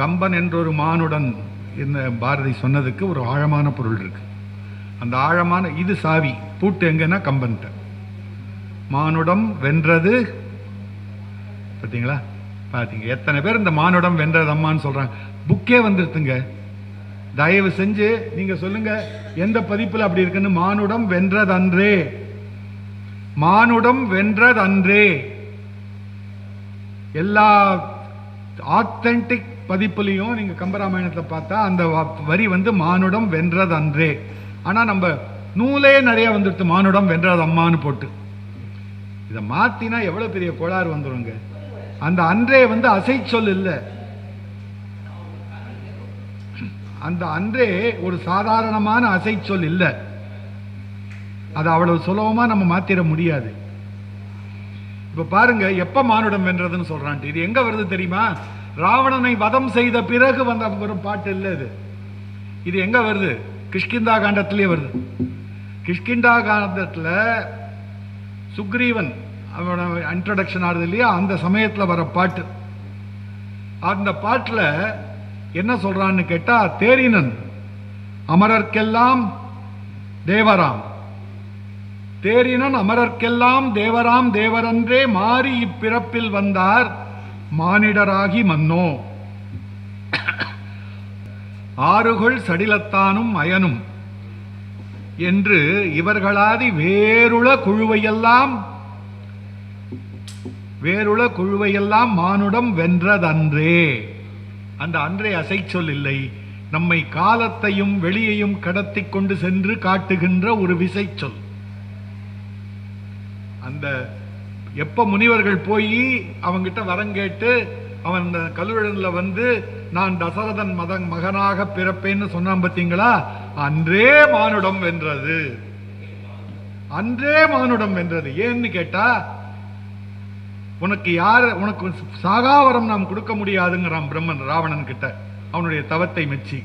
கம்பன் என்றொரு மானுடன் இந்த பாரதி சொன்னதுக்கு ஒரு ஆழமான பொருள் இருக்கு. அந்த ஆழமான இது சாவி பூட்டு எங்கன்னா கம்பன்ட்ட. மானுடம் வென்றது பார்த்தீங்களா பார்த்தீங்க எத்தனை பேர் இந்த மானுடம் வென்றது அம்மான்னு சொல்றாங்க. புக்கே வந்துருத்துங்க தயவு செஞ்சு நீங்கள் சொல்லுங்க எந்த பதிப்பில் அப்படி இருக்குன்னு? மானுடம் வென்றதன்றே. மானுடம் வென்றதன்றே. எல்லா ஆத்தென்டிக் பதிப்புலையும் நீங்க கம்பராமாயணத்தை பார்த்தா அந்த வ- வரி வந்து மானுடம் வென்றது அன்றே ஆனா நம்ம நூலே நிறைய வந்துடுது மானுடம் வென்றது அம்மான்னு போட்டு. இதை மாத்தினா எவ்வளவு பெரிய கோளாறு வந்துருங்க? அந்த அன்றே வந்து அசைச்சொல் இல்லை. அந்த அன்றே ஒரு சாதாரணமான அசைச்சொல் இல்லை. அது அவ்வளவு சுலபமா நம்ம மாற்றிட முடியாது. இப்போ பாருங்க எப்ப மானுடம் வென்றதுன்னு சொல்கிறான்ட்டு இது எங்க வருது தெரியுமா? ராவணனை வதம் செய்த பிறகு வந்த ஒரு பாட்டு இல்ல இது. இது எங்க வருது? கிஷ்கிந்தா காண்டத்திலே வருது. கிஷ்கிண்டா காண்டத்துல சுக்ரீவன் அவனோட இன்ட்ரடக்ஷன் ஆகுது இல்லையா? அந்த சமயத்துல வர பாட்டு. அந்த பாட்டுல என்ன சொல்றான்னு கேட்டால் தேரினன் அமரர்க்கெல்லாம் தேவராம். தேரினன் அமரர்க்கெல்லாம் தேவராம் தேவரன்றே மாறி இப்பிறப்பில் வந்தார். மானிடராகி மன்னோ. ஆறுகள் சடிலத்தானும் அயனும் என்று இவர்களாதி வேறுள குழுவையெல்லாம் வேறுள குழுவையெல்லாம் மானுடம் வென்றதன்றே. அந்த அன்றே அசைச்சொல் இல்லை. நம்மை காலத்தையும் வெளியையும் கடத்தி கொண்டு சென்று காட்டுகின்ற ஒரு விசைச்சொல் அந்த எப்ப முனிவர்கள் போய் அவங்கிட்ட வரம் கேட்டு அவன் அந்த கல்விழன்ல வந்து நான் தசரதன் மதன் மகனாக பிறப்பேன்னு சொன்னான் பார்த்தீங்களா அன்றே மானுடம் வென்றது. அன்றே மானுடம் வென்றது. ஏன்னு கேட்டா உனக்கு யார் உனக்கு சாகாவரம் நாம் கொடுக்க முடியாதுங்கிறான் பிரம்மன் ராவணன் கிட்ட. அவனுடைய தவத்தை மெச்சி.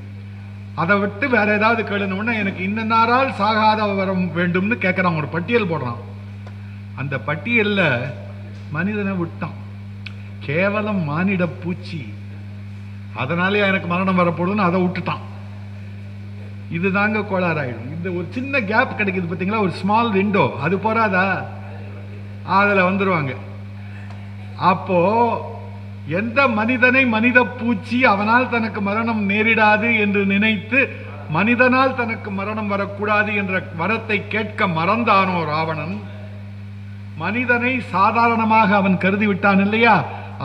அதை விட்டு வேற ஏதாவது கேளுன்னு எனக்கு இன்னனாரால் சாகாத வரம் வேண்டும்னு கேட்குறான் ஒரு பட்டியல் போடுறான். அந்த பட்டியலில் மனிதனை விட்டான். கேவலம் மானிட பூச்சி. அதனாலே எனக்கு மரணம் வரப்போகுதுன்னு அதை விட்டுட்டான். இதுதாங்க கோளாறாயிடும். இந்த ஒரு சின்ன கேப் கிடைக்குது பார்த்தீங்களா? ஒரு ஸ்மால் விண்டோ அது போறாதா? அதில் வந்துடுவாங்க அப்போ எந்த மனிதனை மனித பூச்சி அவனால் தனக்கு மரணம் நேரிடாது என்று நினைத்து மனிதனால் தனக்கு மரணம் வரக்கூடாது என்ற வரத்தை கேட்க மறந்தானோ ராவணன்? மனிதனை சாதாரணமாக அவன் கருதி விட்டான் இல்லையா?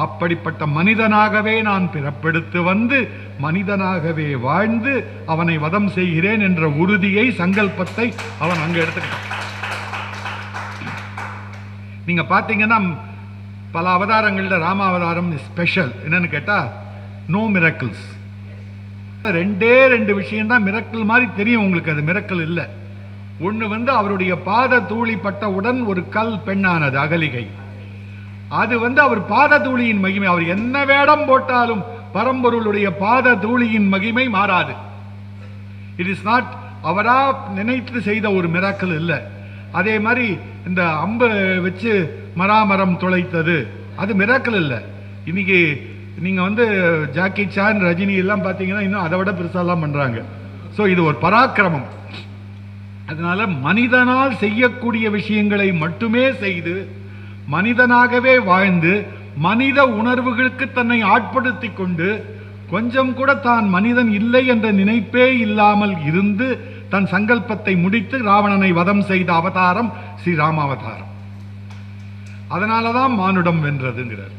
அப்படிப்பட்ட மனிதனாகவே நான் பிறப்பெடுத்து வந்து மனிதனாகவே வாழ்ந்து அவனை வதம் செய்கிறேன் என்ற உறுதியை சங்கல்பத்தை அவன் அங்கே எடுத்துக்கிட்டான். நீங்க பார்த்தீங்கன்னா பல அவதாரங்களில் ராமாவதாரம் ஸ்பெஷல் என்னன்னு கேட்டா நோ மிரக்கிள்ஸ் ரெண்டே ரெண்டு விஷயம் தான் மிரக்கல் மாதிரி தெரியும் உங்களுக்கு. அது மிரக்கல் இல்லை. ஒண்ணு வந்து அவருடைய பாத தூளி பட்டவுடன் ஒரு கல் பெண்ணானது அகலிகை. அது வந்து அவர் பாத தூளியின் மகிமை. அவர் என்ன வேடம் போட்டாலும் பரம்பொருளுடைய பாத தூளியின் மகிமை மாறாது. இட் இஸ் நாட் அவரா நினைத்து செய்த ஒரு மிராக்கல் இல்லை. அதே மாதிரி இந்த அம்பு வச்சு மராமரம் துளைத்தது அது மிராக்கல் இல்லை. இன்னைக்கு நீங்க வந்து ஜாக்கி சான் ரஜினி எல்லாம் பார்த்தீங்கன்னா இன்னும் அதை விட பெருசாலாம் பண்றாங்க. ஸோ இது ஒரு பராக்கிரமம். அதனால மனிதனால் செய்யக்கூடிய விஷயங்களை மட்டுமே செய்து மனிதனாகவே வாழ்ந்து மனித உணர்வுகளுக்கு தன்னை ஆட்படுத்திக் கொண்டு கொஞ்சம் கூட தான் மனிதன் இல்லை என்ற நினைப்பே இல்லாமல் இருந்து தன் சங்கல்பத்தை முடித்து ராவணனை வதம் செய்த அவதாரம் ஸ்ரீராமாவதாரம் அதனாலதான் மானுடம் வென்றதுங்கிறார்.